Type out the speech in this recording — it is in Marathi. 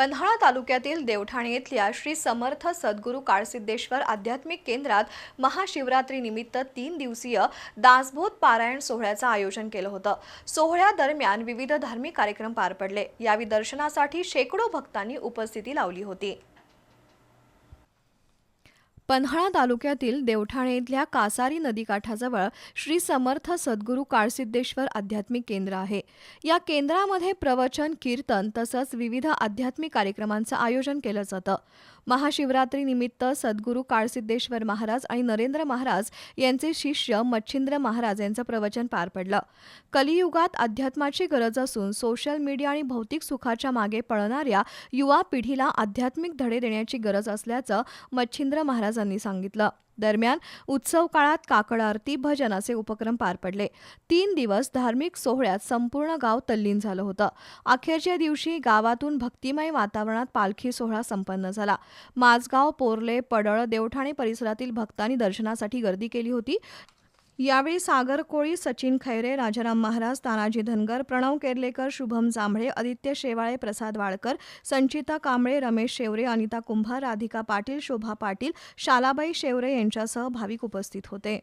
पन्हाळा तालुक्यातील देवठाणे येथल्या श्री समर्थ सद्गुरू काळसिद्धेश्वर आध्यात्मिक केंद्रात महाशिवरात्रीनिमित्त तीन दिवसीय दासबोध पारायण सोहळ्याचं आयोजन केलं होतं. सोहळ्यादरम्यान विविध धार्मिक कार्यक्रम पार पडले. यावेळी दर्शनासाठी शेकडो भक्तांनी उपस्थिती लावली होती. पन्हाळा तालुक्यातील देवठाणे इथल्या कासारी नदीकाठाजवळ श्री समर्थ सद्गुरू काळसिद्धेश्वर आध्यात्मिक केंद्र आहे. या केंद्रामध्ये प्रवचन कीर्तन तसंच विविध आध्यात्मिक कार्यक्रमांचं आयोजन केलं जातं. महाशिवरात्रीनिमित्त सद्गुरू काळसिद्धेश्वर महाराज आणि नरेंद्र महाराज यांचे शिष्य मच्छिंद्र महाराज यांचं प्रवचन पार पडलं. कलियुगात अध्यात्माची गरज असून सोशल मीडिया आणि भौतिक सुखाच्या मागे पळणाऱ्या युवा पिढीला आध्यात्मिक धडे देण्याची गरज असल्याचं मच्छिंद्र महाराज महाराजांनी सांगितलं. दरम्यान उत्सव काळात काकड आरती भजन असे उपक्रम पार पडले. तीन दिवस धार्मिक सोहळ्यात संपूर्ण गाव तल्लीन झालं होतं. अखेरच्या दिवशी गावातून भक्तिमय वातावरणात पालखी सोहळा संपन्न झाला. माझगाव पोर्ले पडळ देवठाणे परिसरातील भक्तांनी दर्शनासाठी गर्दी केली होती. यावेळी सागर कोळी सचिन खैरे राजाराम महाराज तानाजी धनगर प्रणव केरलेकर शुभम जांभळे आदित्य शेवाळे प्रसाद वाळकर संचिता कांबळे रमेश शेवरे अनिता कुंभार राधिका पाटील शोभा पाटील शालाबाई शेवरे यांच्यासह भाविक उपस्थित होते.